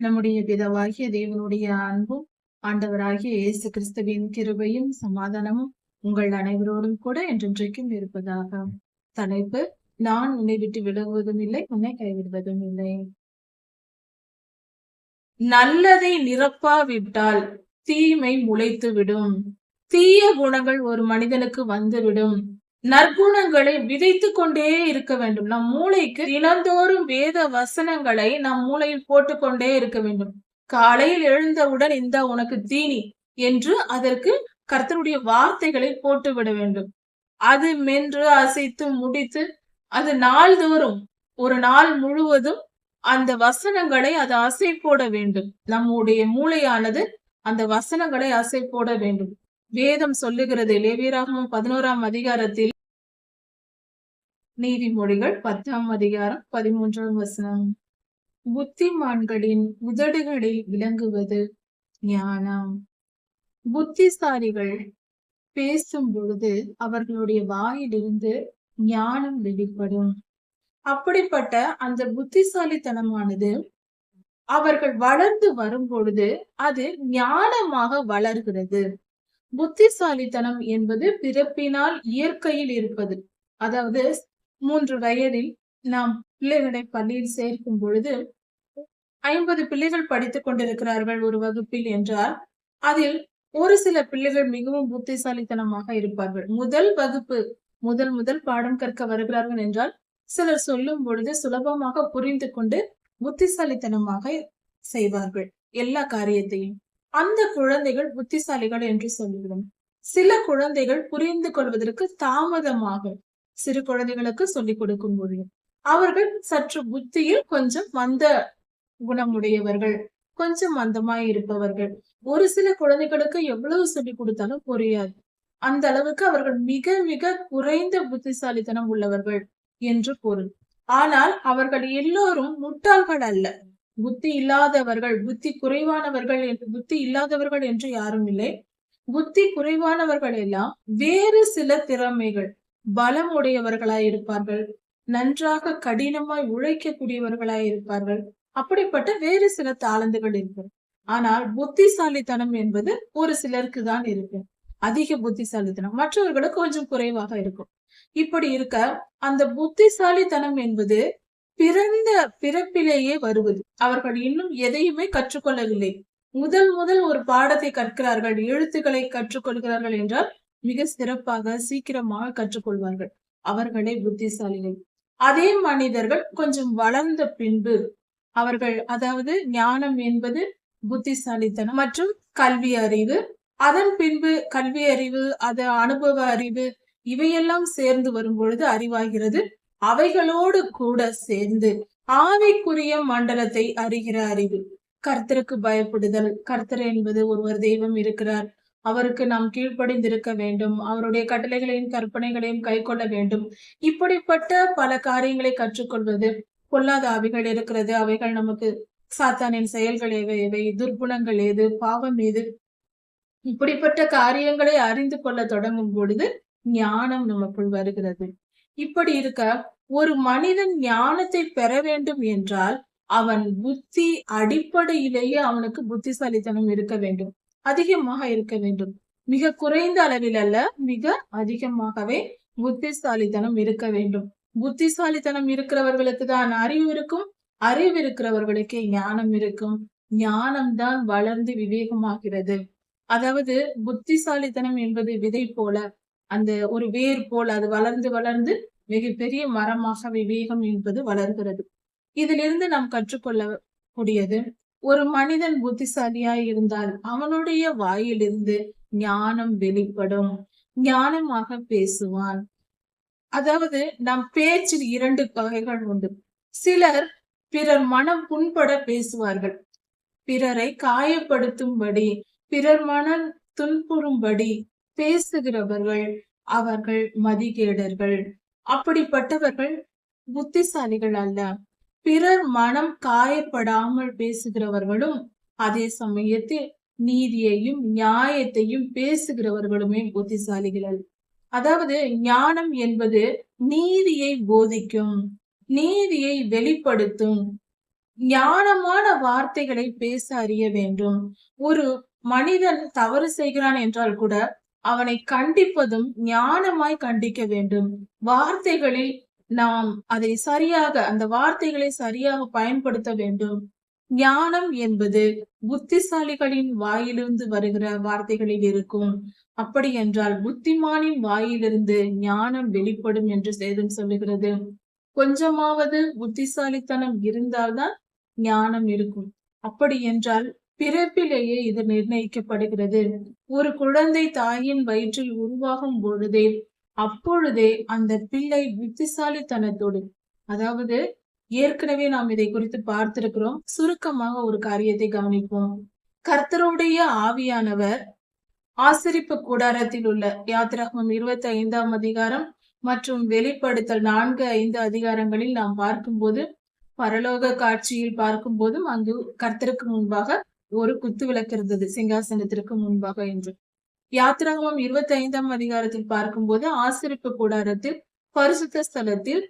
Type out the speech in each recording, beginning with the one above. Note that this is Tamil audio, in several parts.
நம்முடைய பிதவாகிய தேவனுடைய அன்பும் ஆண்டவராகிய இயேசு கிறிஸ்துவின் கிருபையும் சமாதானமும் உங்கள் அனைவரோடும் கூட என்றென்றைக்கும் இருப்பதாக. தலைப்பு நான் உன்னை விட்டு விலகுவதும் இல்லை உன்னை கைவிடுவதும் இல்லை. நல்லதை நிரப்பாவிட்டால் தீமை முளைத்து விடும் தீய குணங்கள் ஒரு மனிதனுக்கு வந்துவிடும். நற்குணங்களை விதைத்து கொண்டே இருக்க வேண்டும். நம் மூளைக்கு தினந்தோறும் வேத வசனங்களை நம் மூளையில் போட்டுக்கொண்டே இருக்க வேண்டும். காலையில் எழுந்தவுடன் இந்த உனக்கு தீனி என்று அதற்கு கர்த்தருடைய வார்த்தைகளை போட்டு விட வேண்டும். அது மென்று அசைத்து முடித்து அது நாள்தோறும் ஒரு நாள் முழுவதும் அந்த வசனங்களை அது அசை போட வேண்டும். நம்முடைய மூளையானது அந்த வசனங்களை அசை போட வேண்டும். வேதம் சொல்லுகிறது லேவியராகவும் பதினோராம் அதிகாரத்தில் நீதிமொழிகள் பத்தாம் அதிகாரம் பதிமூன்றாம் வசனம். புத்திமான்களின் உதடுகளில் விளங்குவது ஞானம். புத்திசாலிகள் பேசும் பொழுது அவர்களுடைய வாயிலிருந்து ஞானம் வெளிப்படும். அப்படிப்பட்ட அந்த புத்திசாலித்தனமானது அவர்கள் வளர்ந்து வரும் பொழுது அது ஞானமாக வளர்கிறது. புத்திசாலித்தனம் என்பது பிறப்பினால் இயற்கையில் இருப்பது. அதாவது மூன்று வயதில் நாம் பிள்ளைகளை பள்ளியில் சேர்க்கும் பொழுது ஐம்பது பிள்ளைகள் படித்துக் கொண்டிருக்கிறார்கள் ஒரு வகுப்பில் என்றால் அதில் ஒரு சில பிள்ளைகள் மிகவும் புத்திசாலித்தனமாக இருப்பார்கள். முதல் வகுப்பு முதல் முதல் பாடம் கற்க வருகிறார்கள் என்றால் சிலர் சொல்லும் பொழுது சுலபமாக புரிந்து கொண்டு புத்திசாலித்தனமாக செய்வார்கள் எல்லா காரியத்தையும். அந்த குழந்தைகள் புத்திசாலிகள் என்று சொல்லுகிறோம். சில குழந்தைகள் புரிந்து கொள்வதற்கு தாமதமாகும் சிறு குழந்தைகளுக்கு சொல்லிக் கொடுக்கும் முடியும் அவர்கள் சற்று புத்தியில் கொஞ்சம் மந்த குணமுடையவர்கள் கொஞ்சம் மந்தமாய் இருப்பவர்கள். ஒரு சில குழந்தைகளுக்கு எவ்வளவு சொல்லிக் கொடுத்தாலும் புரியாது. அந்த அளவுக்கு அவர்கள் மிக மிக குறைந்த புத்திசாலித்தனம் உள்ளவர்கள் என்று பொருள். ஆனால் அவர்கள் எல்லோரும் முட்டாள்கள் அல்ல. புத்தி இல்லாதவர்கள் புத்தி குறைவானவர்கள் என்று புத்தி இல்லாதவர்கள் என்று யாரும் இல்லை. புத்தி குறைவானவர்கள் எல்லாம் வேறு சில திறமைகள் பலம் உடையவர்களாய் இருப்பார்கள். நன்றாக கடினமாய் உழைக்கக்கூடியவர்களாய் இருப்பார்கள். அப்படிப்பட்ட வேறு சில தாளந்துகள் இருக்கு. ஆனால் புத்திசாலித்தனம் என்பது ஒரு சிலருக்கு தான் இருக்கு. அதிக புத்திசாலித்தனம். மற்றவர்களுக்கு கொஞ்சம் குறைவாக இருக்கும். இப்படி இருக்க அந்த புத்திசாலித்தனம் என்பது பிறந்த பிறப்பிலேயே வருவது. அவர்கள் இன்னும் எதையுமே கற்றுக்கொள்ளவில்லை. முதல் முதல் ஒரு பாடத்தை கற்கிறார்கள் எழுத்துக்களை கற்றுக்கொள்கிறார்கள் என்றால் மிக சிறப்பாக சீக்கிரமாக கற்றுக்கொள்வார்கள். அவர்களே புத்திசாலிகள். அதே மனிதர்கள் கொஞ்சம் வளர்ந்த பின்பு அவர்கள் அதாவது ஞானம் என்பது புத்திசாலித்தனம் மற்றும் கல்வி அறிவு. அதன் பின்பு கல்வி அறிவு அது அனுபவ அறிவு இவையெல்லாம் சேர்ந்து வரும் பொழுது அறிவாகிறது. அவைகளோடு கூட சேர்ந்து ஆவிக்குரிய மண்டலத்தை அறிகிற அறிவு. கர்த்தருக்கு பயப்படுதல். கர்த்தர் என்பது ஒருவர் தெய்வம் இருக்கிறார். அவருக்கு நாம் கீழ்ப்படிந்திருக்க வேண்டும். அவருடைய கட்டளைகளையும் கற்பனைகளையும் கை கொள்ள வேண்டும். இப்படிப்பட்ட பல காரியங்களை கற்றுக்கொள்வது பொல்லாத ஆவிகள் இருக்கிறது. அவைகள் நமக்கு சாத்தானின் செயல்கள் எவை? எவை? துர்குணங்கள் ஏது பாவம் ஏது இப்படிப்பட்ட காரியங்களை அறிந்து கொள்ள தொடங்கும் பொழுது ஞானம் நமக்குள் வருகிறது. இப்படி இருக்க ஒரு மனிதன் ஞானத்தை பெற வேண்டும் என்றால் அவன் புத்தி அடிப்படையிலேயே அவனுக்கு புத்திசாலித்தனம் இருக்க வேண்டும். அதிகமாக இருக்க வேண்டும். மிக குறைந்த அளவில் அல்ல மிக அதிகமாகவே புத்திசாலித்தனம் இருக்க வேண்டும். புத்திசாலித்தனம் இருக்கிறவர்களுக்கு தான் அறிவு இருக்கும் அறிவு இருக்கிறவர்களுக்கே ஞானம் இருக்கும். ஞானம் தான் வளர்ந்து விவேகமாகிறது. அதாவது புத்திசாலித்தனம் என்பது விதை போல அந்த ஒரு வேர் போல் அது வளர்ந்து வளர்ந்து மிகப்பெரிய மரமாக விவேகம் என்பது வளர்கிறது. இதிலிருந்து நாம் கற்றுக்கொள்ள கூடியது ஒரு மனிதன் புத்திசாலியாய் இருந்தால் அவனுடைய வாயிலிருந்து ஞானம் வெளிப்படும். ஞானமாக பேசுவான். அதாவது நம் பேச்சில் இரண்டு வகைகள் உண்டு. சிலர் பிறர் மனம் புண்பட பேசுவார்கள். பிறரை காயப்படுத்தும்படி பிறர் மனம் துன்புறும்படி பேசுகிறவர்கள் அவர்கள் மதிகேடர்கள். அப்படிப்பட்டவர்கள் புத்திசாலிகள் அல்ல. பிறர் மனம் காயப்படாமல் பேசுகிறவர்களும் அதே சமயத்தில் நீதியையும் நியாயத்தையும் பேசுகிறவர்களுமே புத்திசாலிகள். அதாவது ஞானம் என்பது நீதியை போதிக்கும் நீதியை வெளிப்படுத்தும் ஞானமான வார்த்தைகளை பேச அறிய வேண்டும். ஒரு மனிதன் தவறு செய்கிறான் என்றால் கூட அவனை கண்டிப்பதும் ஞானமாய் கண்டிக்க வேண்டும். வார்த்தைகளில் நாம் அதை சரியாக அந்த வார்த்தைகளை சரியாக பயன்படுத்த வேண்டும். ஞானம் என்பது புத்திசாலிகளின் வாயிலிருந்து வருகிற வார்த்தைகளில் இருக்கும். அப்படி என்றால் புத்திமானின் வாயிலிருந்து ஞானம் வெளிப்படும் என்று சேதம் சொல்லுகிறது. கொஞ்சமாவது புத்திசாலித்தனம் இருந்தால்தான் ஞானம் இருக்கும். அப்படி என்றால் பிறப்பிலேயே இது நிர்ணயிக்கப்படுகிறது. ஒரு குழந்தை தாயின் வயிற்றில் உருவாகும் பொழுதே அப்பொழுதே அந்த பிள்ளை புத்திசாலித்தனத்தோடு அதாவது ஏற்கனவே நாம் இதை குறித்து பார்த்திருக்கிறோம். சுருக்கமாக ஒரு காரியத்தை கவனிப்போம். கர்த்தருடைய ஆவியானவர் ஆசிரிப்பு கூடாரத்தில் உள்ள யாத்திராகமம் இருபத்தி ஐந்தாம் அதிகாரம் மற்றும் வெளிப்படுத்தல் நான்கு ஐந்து அதிகாரங்களில் நாம் பார்க்கும்போது பரலோக காட்சியில் பார்க்கும் போதும் அங்கு கர்த்தருக்கு முன்பாக ஒரு குத்து விளக்கு இருந்தது சிங்காசனத்திற்கு முன்பாக என்று. யாத்திராகமம் இருபத்தி ஐந்தாம் அதிகாரத்தில் பார்க்கும்போது ஆசிரிப்பு கூடாரத்தில் பரிசுத்த ஸ்தலத்தில்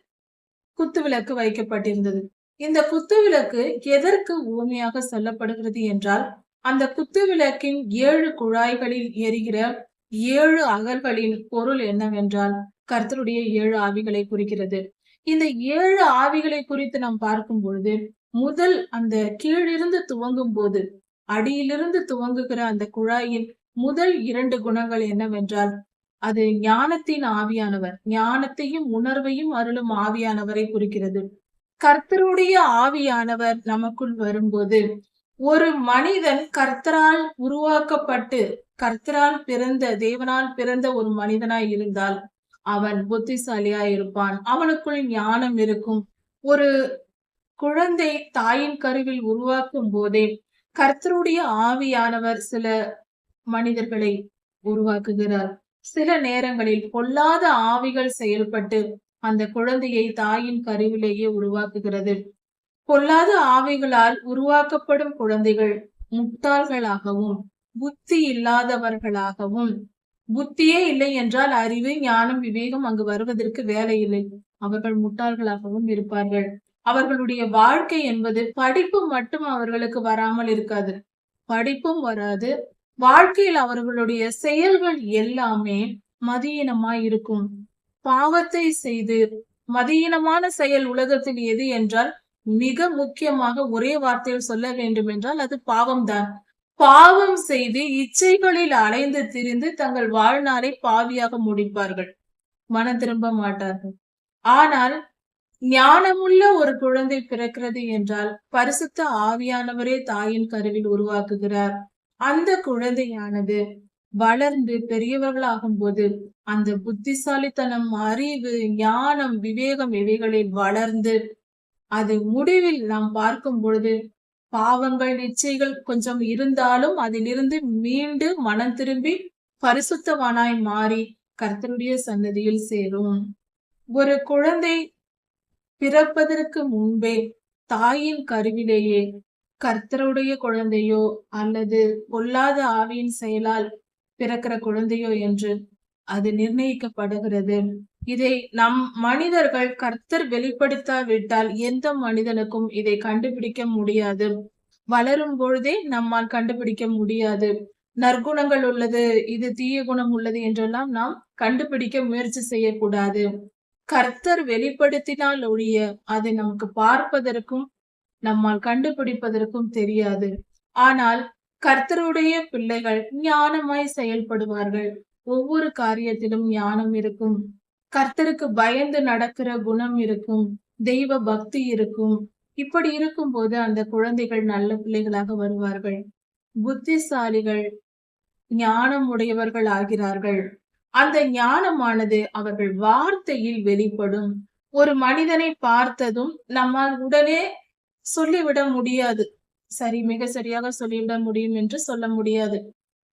குத்து விளக்கு வைக்கப்பட்டிருந்தது. இந்த குத்து விளக்கு எதற்கு உவமையாக சொல்லப்படுகிறது என்றால் அந்த குத்து விளக்கின் ஏழு குழாய்களில் எரிகிற ஏழு அகல்களின் பொருள் என்னவென்றால் கர்த்தருடைய ஏழு ஆவிகளை குறிக்கிறது. இந்த ஏழு ஆவிகளை குறித்து நாம் பார்க்கும் பொழுது முதல் அந்த கீழிருந்து துவங்கும் போது அடியிலிருந்து துவங்குகிற அந்த குழாயின் முதல் இரண்டு குணங்கள் என்னவென்றால் அது ஞானத்தின் ஆவியானவர் ஞானத்தையும் உணர்வையும் அருளும் ஆவியானவரை குறிக்கிறது. கர்த்தருடைய ஆவியானவர் நமக்குள் வரும்போது ஒரு மனிதன் கர்த்தரால் உருவாக்கப்பட்டு கர்த்தரால் பிறந்த தேவனால் பிறந்த ஒரு மனிதனாய் இருந்தால் அவன் புத்திசாலியா இருப்பான். அவனுக்குள் ஞானம் இருக்கும். ஒரு குழந்தை தாயின் கருவில் உருவாக்கும் போதே கர்த்தருடைய ஆவியானவர் சில மனிதர்களை உருவாக்குகிறார். சில நேரங்களில் பொல்லாத ஆவிகள் செயல்பட்டு அந்த குழந்தையை தாயின் கருவிலேயே உருவாக்குகிறது. பொல்லாத ஆவிகளால் உருவாக்கப்படும் குழந்தைகள் முட்டாள்களாகவும் புத்தி இல்லாதவர்களாகவும். புத்தியே இல்லை என்றால் அறிவு ஞானம் விவேகம் அங்கு வருவதற்கு வேலை இல்லை. அவர்கள் முட்டாள்களாகவும் இருப்பார்கள். அவர்களுடைய வாழ்க்கை என்பது படிப்பு மட்டும் அவர்களுக்கு வராமல் இருக்காது. படிப்பும் வராது வாழ்க்கையில் அவர்களுடைய செயல்கள் எல்லாமே மதியீனமாய் இருக்கும். பாவத்தை செய்து மதியீனமான செயல் உலகத்தில் எது என்றால் மிக முக்கியமாக ஒரே வார்த்தையில் சொல்ல வேண்டும் என்றால் அது பாவம்தான். பாவம் செய்து இச்சைகளில் அலைந்து திரிந்து தங்கள் வாழ்நாளை பாவியாக முடிப்பார்கள். மனம் திரும்ப மாட்டார்கள். ஆனால் ஞானமுள்ள ஒரு குழந்தை பிறக்கிறது என்றால் பரிசுத்த ஆவியானவரே தாயின் கருவில் உருவாக்குகிறார். அந்த குழந்தையானது வளர்ந்து பெரியவர்களாகும் போது அந்த புத்திசாலித்தனம் அறிவு ஞானம் விவேகம் இவைகளில் வளர்ந்து அது முடிவில் நாம் பார்க்கும் பொழுது பாவங்கள் நிச்சயங்கள் கொஞ்சம் இருந்தாலும் அதிலிருந்து மீண்டு மனம் திரும்பி பரிசுத்தவானாய் மாறி கர்த்தருடைய சன்னதியில் சேரும். ஒரு குழந்தை பிறப்பதற்கு முன்பே தாயின் கருவிலேயே கர்த்தருடைய குழந்தையோ அல்லது பொல்லாத ஆவியின் செயலால் பிறக்கிற குழந்தையோ என்று அது நிர்ணயிக்கப்படுகிறது. இதை நம் மனிதர்கள் கர்த்தர் வெளிப்படுத்தாவிட்டால் எந்த மனிதனுக்கும் இதை கண்டுபிடிக்க முடியாது. வளரும் பொழுதே நம்மால் கண்டுபிடிக்க முடியாது. நற்குணங்கள் உள்ளது இது தீய குணம் உள்ளது என்றெல்லாம் நாம் கண்டுபிடிக்க முயற்சி செய்யக்கூடாது. கர்த்தர் வெளிப்படுத்தினால் ஒழிய அதை நமக்கு பார்ப்பதற்கும் நம்மால் கண்டுபிடிப்பதற்கும் தெரியாது. ஆனால் கர்த்தருடைய பிள்ளைகள் ஞானமாய் செயல்படுவார்கள். ஒவ்வொரு காரியத்திலும் ஞானம் இருக்கும். கர்த்தருக்கு பயந்து நடக்கிற குணம் இருக்கும். தெய்வ பக்தி இருக்கும். இப்படி இருக்கும்போது அந்த குழந்தைகள் நல்ல பிள்ளைகளாக வருவார்கள். புத்திசாலிகள் ஞானம் உடையவர்கள் ஆகிறார்கள். அந்த ஞானமானது அவர்கள் வார்த்தையில் வெளிப்படும். ஒரு மனிதனை பார்த்ததும் நம்மால் உடனே சொல்லிவிட முடியாது. சரி மிக சரியாக சொல்லிவிட முடியும் என்று சொல்ல முடியாது.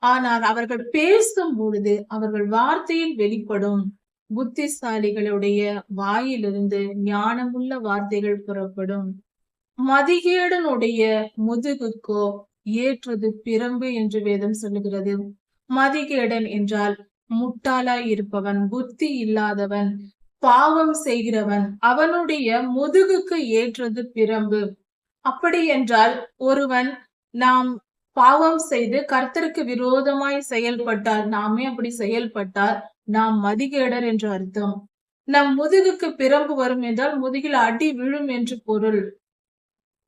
ஆனால் அவர்கள் பேசும் பொழுது அவர்கள் வார்த்தையில் வெளிப்படும். புத்திசாலிகளுடைய வாயிலிருந்து ஞானமுள்ள வார்த்தைகள் புறப்படும். மதிகேடனுடைய முதுகுக்கோ ஏற்றது பிரம்பு என்று வேதம் சொல்லுகிறது. மதிகேடன் என்றால் முட்டாளாய் இருப்பவன் புத்தி இல்லாதவன் பாவம் செய்கிறவன் அவனுடைய முதுகுக்கு ஏற்றது பிரம்பு. அப்படி என்றால் ஒருவன் நாம் பாவம் செய்து கர்த்தருக்கு விரோதமாய் செயல்பட்டால் நாமே அப்படி செயல்பட்டால் நாம் மதிகேடர் என்று அர்த்தம். நம் முதுகுக்கு பிறம்பு வரும் என்றால் முதுகில் அடி விழும் என்று பொருள்.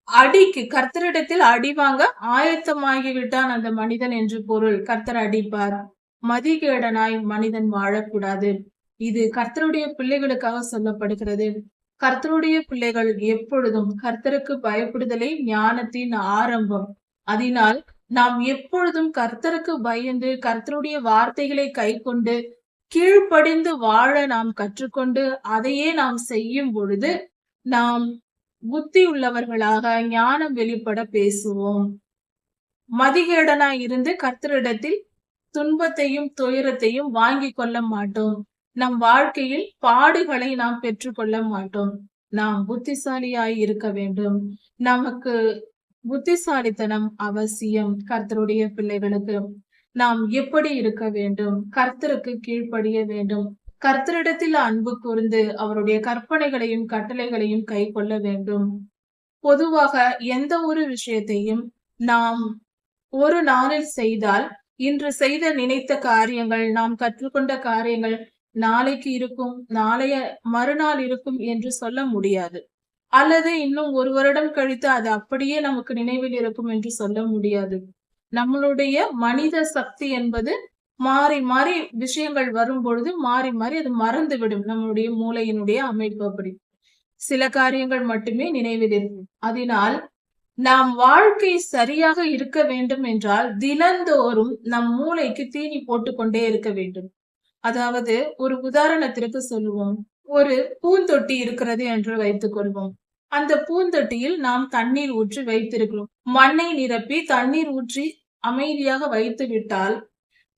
அடிக்கு கர்த்தரிடத்தில் அடி வாங்க ஆயத்தமாகி விட்டான் அந்த மனிதன் என்று பொருள். கர்த்தர் அடிப்பார். மதிகேடனாய் மனிதன் வாழக்கூடாது. இது கர்த்தருடைய பிள்ளைகளுக்காக சொல்லப்படுகிறது. கர்த்தருடைய பிள்ளைகள் எப்பொழுதும் கர்த்தருக்கு பயப்படுதலே ஞானத்தின் ஆரம்பம். அதனால் நாம் எப்பொழுதும் கர்த்தருக்கு பயந்து கர்த்தருடைய வார்த்தைகளை கை கொண்டு கீழ்ப்படிந்து வாழ நாம் கற்றுக்கொண்டு அதையே நாம் செய்யும் பொழுது நாம் புத்தி உள்ளவர்களாக ஞானம் வெளிப்பட பேசுவோம். மதிகேடனாய் இருந்து கர்த்தரிடத்தில் துன்பத்தையும் துயரத்தையும் வாங்கி கொள்ள மாட்டோம். நம் வாழ்க்கையில் பாடுகளை நாம் பெற்றுக்கொள்ள மாட்டோம். நாம் புத்திசாலியாய் இருக்க வேண்டும். நமக்கு புத்திசாலித்தனம் அவசியம். கர்த்தருடைய பிள்ளைகளுக்கு நாம் எப்படி இருக்க வேண்டும்? கர்த்தருக்கு கீழ்ப்படிய வேண்டும். கர்த்தரிடத்தில் அன்பு கூர்ந்து அவருடைய கற்பனைகளையும் கட்டளைகளையும் கை கொள்ள வேண்டும். பொதுவாக எந்த ஒரு விஷயத்தையும் நாம் ஒரு நாளில் செய்தால் இன்று செய்த நினைத்த காரியங்கள் நாம் கற்றுக்கொண்ட காரியங்கள் நாளைக்கு இருக்கும் நாளைய மறுநாள் இருக்கும் என்று சொல்ல முடியாது. அல்லது இன்னும் ஒரு வருடம் கழித்து அது அப்படியே நமக்கு நினைவில் இருக்கும் என்று சொல்ல முடியாது. நம்மளுடைய மனித சக்தி என்பது மாறி மாறி விஷயங்கள் வரும் பொழுது மாறி மாறி அது மறந்து விடும் நம்மளுடைய மூளையினுடைய அமைப்பு அப்படி. சில காரியங்கள் மட்டுமே நினைவில் இருக்கும். அதனால் நாம் வாழ்க்கை சரியாக இருக்க வேண்டும் என்றால் தினந்தோறும் நம் மூளைக்கு தீனி போட்டுக்கொண்டே இருக்க வேண்டும். அதாவது ஒரு உதாரணத்திற்கு சொல்லுவோம். ஒரு பூந்தொட்டி இருக்கிறது என்று வைத்துக் கொள்வோம். அந்த பூந்தொட்டியில் நாம் தண்ணீர் ஊற்றி வைத்திருக்கிறோம். மண்ணை நிரப்பி தண்ணீர் ஊற்றி அமைதியாக வைத்து விட்டால்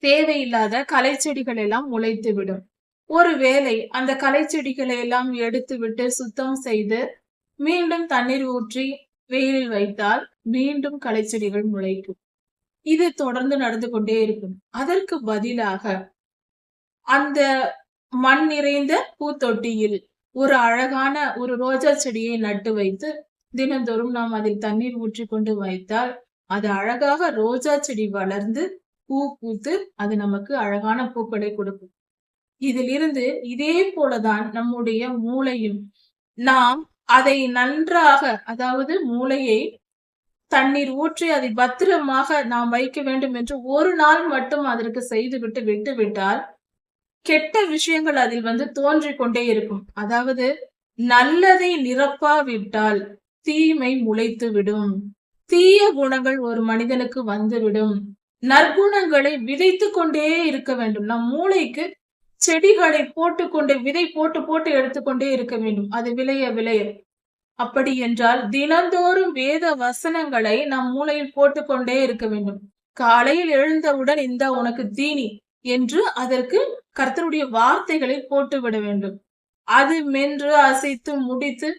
தேவையில்லாத கலை செடிகள் எல்லாம் முளைத்து விடும் ஒருவேளை அந்த களை செடிகளை எல்லாம் எடுத்து விட்டு சுத்தம் செய்து மீண்டும் தண்ணீர் ஊற்றி வெயிலில் வைத்தால் மீண்டும் களை செடிகள் முளைக்கும். இது தொடர்ந்து நடந்து கொண்டே இருக்கும். அதற்கு பதிலாக அந்த மண் நிறைந்த பூத்தொட்டியில் ஒரு அழகான ஒரு ரோஜா செடியை நட்டு வைத்து தினந்தோறும் நாம் அதில் தண்ணீர் ஊற்றி கொண்டு வைத்தால் அது அழகாக ரோஜா செடி வளர்ந்து பூ பூத்து அது நமக்கு அழகான பூக்களை கொடுக்கும். இதிலிருந்து இதே போலதான் நம்முடைய மூளையும் நாம் அதை நன்றாக அதாவது மூளையை தண்ணீர் ஊற்றி அதை பத்திரமாக நாம் வைக்க வேண்டும் என்று ஒரு நாள் மட்டும் அதற்கு செய்துவிட்டு விட்டு விட்டால் கெட்ட விஷயங்கள் அதில் வந்து தோன்றிக் கொண்டே இருக்கும். அதாவது நல்லதை நிரப்பாவிட்டால் தீமை முளைத்து விடும் தீய குணங்கள் ஒரு மனிதனுக்கு வந்துவிடும். நற்குணங்களை விதைத்து கொண்டே இருக்க வேண்டும். நம் மூளைக்கு செடிகளை போட்டுக்கொண்டு விதை போட்டு போட்டு எடுத்துக்கொண்டே இருக்க வேண்டும். அது விளைய விளைய. அப்படி என்றால் தினந்தோறும் வேத வசனங்களை நம் மூளையில் போட்டுக்கொண்டே இருக்க வேண்டும். காலையில் எழுந்தவுடன் இந்த உனக்கு தீனி என்று அதற்கு கர்த்தருடைய வார்த்தைகளை போட்டு விட வேண்டும். அது மென்று அசைத்து முடித்து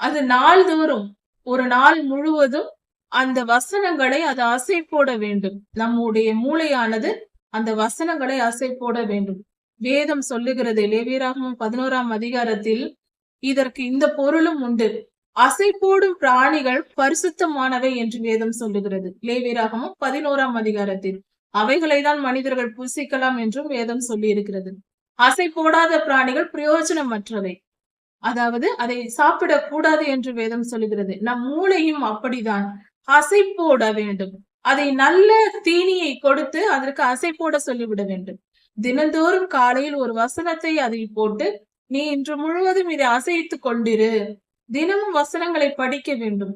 அது நாள்தோறும் ஒரு நாள் முழுவதும் அந்த வசனங்களை அது அசை போட வேண்டும். நம்முடைய மூளையானது அந்த வசனங்களை அசை போட வேண்டும். வேதம் சொல்லுகிறது லேவியராகவும் பதினோராம் அதிகாரத்தில் இதற்கு இந்த பொருளும் உண்டு. அசை போடும் பிராணிகள் பரிசுத்தமானவை என்று வேதம் சொல்லுகிறது லேவியராகவும் பதினோராம் அதிகாரத்தில். அவைகளை தான் மனிதர்கள் புசிக்கலாம் என்றும் வேதம் சொல்லி இருக்கிறது அசை போடாத பிராணிகள் பிரயோஜனமற்றவை. அதாவது அதை சாப்பிடக் கூடாது என்று வேதம் சொல்லுகிறது. நம் மூளையும் அப்படிதான். அசை போட வேண்டும். அதை நல்ல தீனியை கொடுத்து அதற்கு அசை போட சொல்லிவிட வேண்டும். தினந்தோறும் காலையில் ஒரு வசனத்தை அதில் போட்டு நீ இன்று முழுவதும் இதை அசைத்து கொண்டிரு. தினமும் வசனங்களை படிக்க வேண்டும்.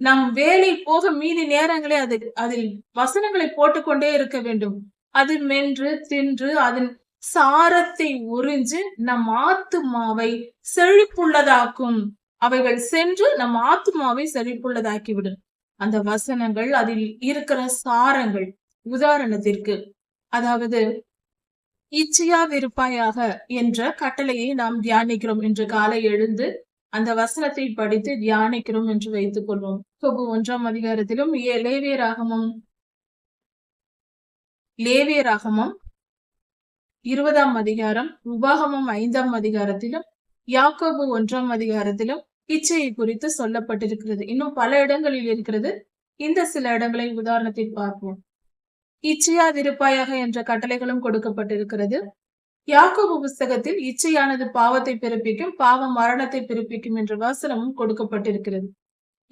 நம் வேலை போக மீதி நேரங்களே அது அதில் வசனங்களை போட்டுக்கொண்டே இருக்க வேண்டும். அது மென்று தின்று அதன் சாரத்தை உறிஞ்சு நம் ஆத்துமாவை செழிப்புள்ளதாக்கும். அவைகள் சென்று நம் ஆத்துமாவை செழிப்புள்ளதாக்கிவிடும். அந்த வசனங்கள் அதில் இருக்கிற சாரங்கள். உதாரணத்திற்கு அதாவது இச்சையா விருப்பாயாக என்ற கட்டளையை நாம் தியானிக்கிறோம் என்று காலை எழுந்து அந்த வசனத்தை படித்து தியானிக்கிறோம் என்று வைத்துக் கொள்வோம். தொகு ஒன்றாம் அதிகாரத்திலும் லேவிய ராகமும். லேவிய இருபதாம் அதிகாரம் உபாகமம் ஐந்தாம் அதிகாரத்திலும் யாக்கோபு ஒன்றாம் அதிகாரத்திலும் இச்சையை குறித்து சொல்லப்பட்டிருக்கிறது. இன்னும் பல இடங்களில் இருக்கிறது. இந்த சில இடங்களை உதாரணத்தில் பார்ப்போம். இச்சையாதிருப்பாயாக என்ற கட்டளைகளும் கொடுக்கப்பட்டிருக்கிறது. யாக்கோபு புஸ்தகத்தில் இச்சையானது பாவத்தை பிறப்பிக்கும் பாவம் மரணத்தை பிறப்பிக்கும் என்ற வசனமும் கொடுக்கப்பட்டிருக்கிறது.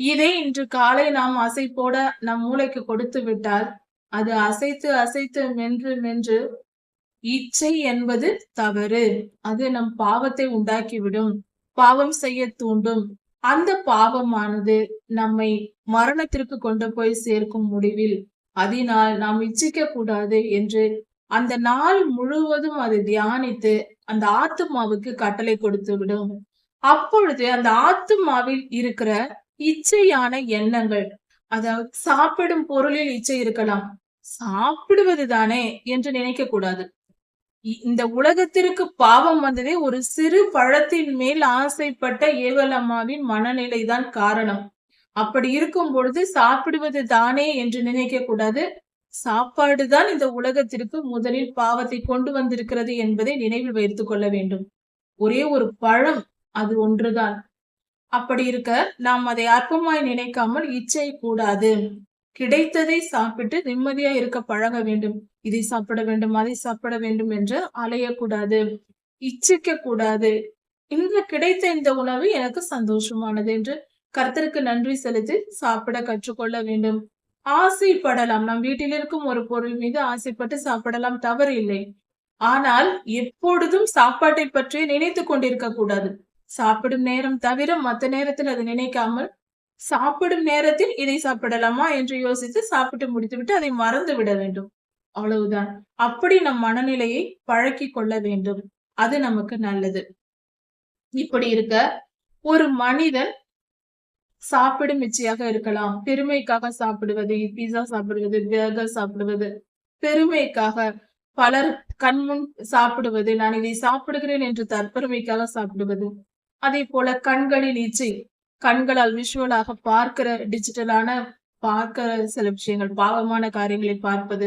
இதை இன்று காலை நாம் அசை போட நம் மூளைக்கு கொடுத்து விட்டால் அது அசைத்து அசைத்து மென்று மென்று இச்சை என்பது தவறு. அது நம் பாவத்தை உண்டாக்கிவிடும் பாவம் செய்ய தூண்டும். அந்த பாவமானது நம்மை மரணத்திற்கு கொண்டு போய் சேர்க்கும் முடிவில் அதனால் நாம் இச்சிக்க கூடாது என்று அந்த நாள் முழுவதும் அதை தியானித்து அந்த ஆத்துமாவுக்கு கட்டளை கொடுத்து விடும். அப்பொழுது அந்த ஆத்துமாவில் இருக்கிற இச்சையான எண்ணங்கள் அதாவது சாப்பிடும் பொருளில் இச்சை இருக்கலாம் சாப்பிடுவது தானே என்று நினைக்க கூடாது. இந்த உலகத்திற்கு பாவம் வந்ததே ஒரு சிறு பழத்தின் மேல் ஆசைப்பட்ட ஏவலம்மாவின் மனநிலை தான் காரணம். அப்படி இருக்கும் பொழுது சாப்பிடுவது தானே என்று நினைக்க கூடாது. சாப்பாடுதான் இந்த உலகத்திற்கு முதலில் பாவத்தை கொண்டு வந்திருக்கிறது என்பதை நினைவில் வைத்துக் கொள்ள வேண்டும். ஒரே ஒரு பழம் அது ஒன்றுதான். அப்படி இருக்க நாம் அதை அற்பமாய் நினைக்காமல் இச்சை கூடாது. கிடைத்ததை சாப்பிட்டு நிம்மதியா இருக்க பழக வேண்டும். இதை சாப்பிட வேண்டும் அதை சாப்பிட வேண்டும் என்று அலையக்கூடாது. இச்சிக்க கூடாது. இன்று கிடைத்த இந்த உணவு எனக்கு சந்தோஷமானது என்று கர்த்தருக்கு நன்றி செலுத்தி சாப்பிட கற்றுக்கொள்ள வேண்டும். ஆசைப்படலாம். நம் வீட்டில் இருக்கும் ஒரு பொருள் மீது ஆசைப்பட்டு சாப்பிடலாம் தவறு இல்லை. ஆனால் எப்பொழுதும் சாப்பாட்டை பற்றி நினைத்து கொண்டிருக்க கூடாது. சாப்பிடும் நேரம் தவிர மற்ற நேரத்தில் அது நினைக்காமல் சாப்பிடும் நேரத்தில் இதை சாப்பிடலாமா என்று யோசித்து சாப்பிட்டு முடித்துவிட்டு அதை மறந்து விட வேண்டும். அவ்வளவுதான். அப்படி நம் மனநிலையை பழக்கி கொள்ள வேண்டும். அது நமக்கு நல்லது. இப்படி இருக்க ஒரு மனிதன் சாப்பிடும் மிச்சியாக இருக்கலாம். பெருமைக்காக சாப்பிடுவது பீஸா சாப்பிடுவது பேர்கர் சாப்பிடுவது. பெருமைக்காக பலர் கண்முன் சாப்பிடுவது நான் இதை சாப்பிடுகிறேன் என்று தற்பெருமைக்காக சாப்பிடுவது. அதே போல கண்களின் இச்சை கண்களால் விஷுவலாக பார்க்கிற டிஜிட்டலான பார்க்கிற சில விஷயங்கள் பாவமான காரியங்களை பார்ப்பது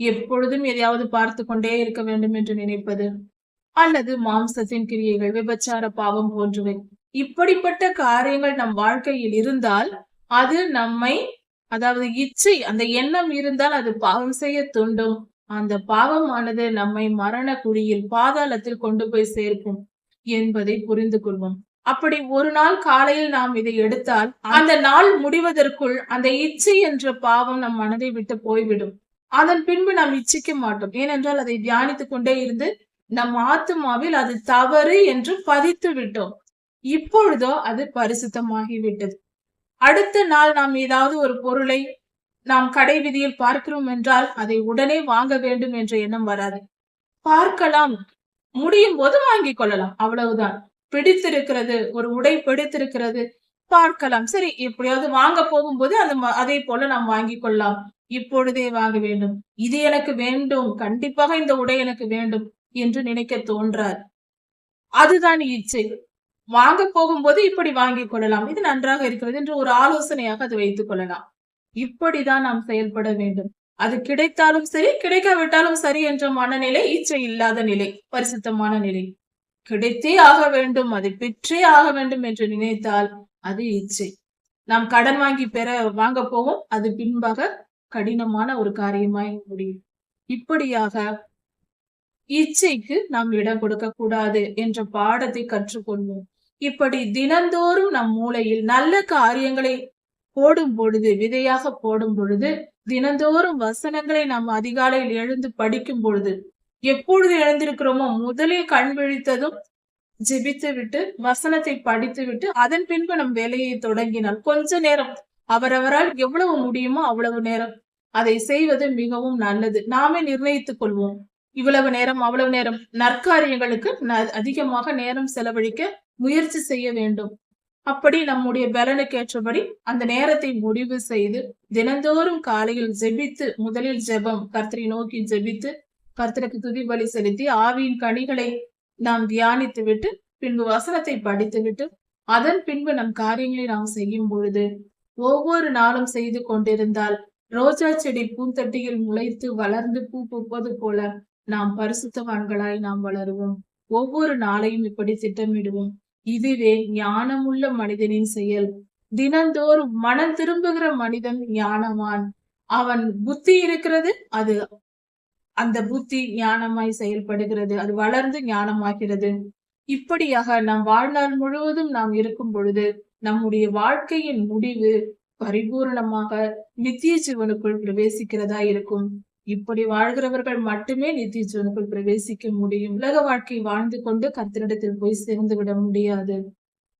எப்பொழுதும் எதையாவது பார்த்து கொண்டே இருக்க வேண்டும் என்று நினைப்பது அல்லது மாம்சத்தின் கிரியைகள் விபச்சார பாவம் போன்றவை. இப்படிப்பட்ட காரியங்கள் நம் வாழ்க்கையில் இருந்தால் அது நம்மை அதாவது இச்சை அந்த எண்ணம் இருந்தால் அது பாவம் செய்ய தூண்டும். அந்த பாவமானது நம்மை மரண குழியில் பாதாளத்தில் கொண்டு போய் சேர்க்கும் என்பதை புரிந்து கொள்வோம். அப்படி ஒரு நாள் காலையில் நாம் இதை எடுத்தால் அந்த நாள் முடிவதற்குள் அந்த இச்சை என்ற பாவம் நம் மனதை விட்டு போய்விடும். அதன் பின்பு நாம் இச்சிக்க மாட்டோம். ஏனென்றால் அதை தியானித்துக் கொண்டே இருந்து நம் ஆத்துமாவில் அது தவறு என்று பதித்து விட்டோம். இப்பொழுதோ அது பரிசுத்தமாகிவிட்டது. அடுத்த நாள் நாம் ஏதாவது ஒரு பொருளை நாம் கடை விதியில் பார்க்கிறோம் என்றால் அதை உடனே வாங்க வேண்டும் என்ற எண்ணம் வராது. பார்க்கலாம். முடியும் போது வாங்கிக் கொள்ளலாம். அவ்வளவுதான். பிடித்திருக்கிறது. ஒரு உடை பிடித்திருக்கிறது. பார்க்கலாம். சரி எப்படியாவது வாங்க போகும்போது அந்த அதே போல நாம் வாங்கிக் கொள்ளலாம். இப்பொழுதே வாங்க வேண்டும். இது எனக்கு வேண்டும். கண்டிப்பாக இந்த உடை எனக்கு வேண்டும் என்று நினைக்க தோன்றார். அதுதான் இச்சை. வாங்க போகும்போது இப்படி வாங்கிக் கொள்ளலாம். இது நன்றாக இருக்கிறது என்று ஒரு ஆலோசனையாக அது வைத்துக் கொள்ளலாம். இப்படிதான் நாம் செயல்பட வேண்டும். அது கிடைத்தாலும் சரி கிடைக்காவிட்டாலும் சரி என்ற மனநிலை இச்சை இல்லாத நிலை பரிசுத்தமான நிலை. கிடைத்தே ஆக வேண்டும் அதை பெற்றே ஆக வேண்டும் என்று நினைத்தால் அது இச்சை. நாம் கடன் வாங்கி பெற வாங்க போவோம். அது பின்பாக கடினமான ஒரு காரியமாய் முடியும். இப்படியாக இச்சைக்கு நாம் இடம் கொடுக்க கூடாது என்ற பாடத்தை கற்றுக்கொள்வோம். இப்படி தினந்தோறும் நம் மூளையில் நல்ல காரியங்களை போடும் பொழுது விதையாக போடும் பொழுது தினந்தோறும் வசனங்களை நாம் அதிகாலையில் எழுந்து படிக்கும் பொழுது எப்பொழுது எழுந்திருக்கிறோமோ முதலில் கண் விழித்ததும் ஜெபித்து விட்டு வசனத்தை படித்து விட்டு அதன் பின்பு நம் வேலையை தொடங்கினால் கொஞ்ச நேரம் அவரவரால் எவ்வளவு முடியுமோ அவ்வளவு நேரம் அதை செய்வது மிகவும் நல்லது. நாமே நிர்ணயித்துக் கொள்வோம். இவ்வளவு நேரம் அவ்வளவு நேரம் நற்காரியங்களுக்கு அதிகமாக நேரம் செலவழிக்க முயற்சி செய்ய வேண்டும். அப்படி நம்முடைய பலனுக்கேற்றபடி அந்த நேரத்தை முடிவு செய்து தினந்தோறும் காலையில் ஜெபித்து முதலில் ஜெபம் கர்த்தரை நோக்கி ஜெபித்து கர்த்தருக்கு துதி பலி செலுத்தி ஆவியின் கனிகளை நாம் தியானித்து விட்டு பின்பு வசனத்தை படித்துவிட்டு அதன் பின்பு நம் காரியங்களை நாம் செய்யும் பொழுது ஒவ்வொரு நாளும் செய்து கொண்டிருந்தால் ரோஜா செடி பூந்தட்டியில் முளைத்து வளர்ந்து பூ பூப்பது போல நாம் பரிசுத்தவான்களாய் நாம் வளருவோம். ஒவ்வொரு நாளையும் இப்படி திட்டமிடுவோம். இதுவே ஞானமுள்ள மனிதனின் செயல். தினந்தோறும் மனம் திரும்புகிற மனிதன் ஞானவான். அவன் புத்தி இருக்கிறது அது அந்த புத்தி ஞானமாய் செயல்படுகிறது அது வளர்ந்து ஞானமாகிறது. இப்படியாக நம் வாழ்நாள் முழுவதும் நாம் இருக்கும் பொழுது நம்முடைய வாழ்க்கையின் முடிவு பரிபூரணமாக நித்திய ஜீவனுக்குள் பிரவேசிக்கிறதா இருக்கும். இப்படி வாழ்கிறவர்கள் மட்டுமே நித்திய ஜீவனுக்குள் பிரவேசிக்க முடியும். உலக வாழ்க்கை வாழ்ந்து கொண்டு கர்த்தரிடத்தில் போய் சேர்ந்து விட முடியாது.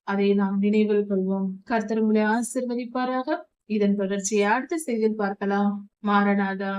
அதை நாம் நினைவில் கொள்வோம். கர்த்தர் உங்களை ஆசிர்வதிப்பாராக. இதன் தொடர்ச்சியை அடுத்த செய்தியில் பார்க்கலாம். மாரநாதா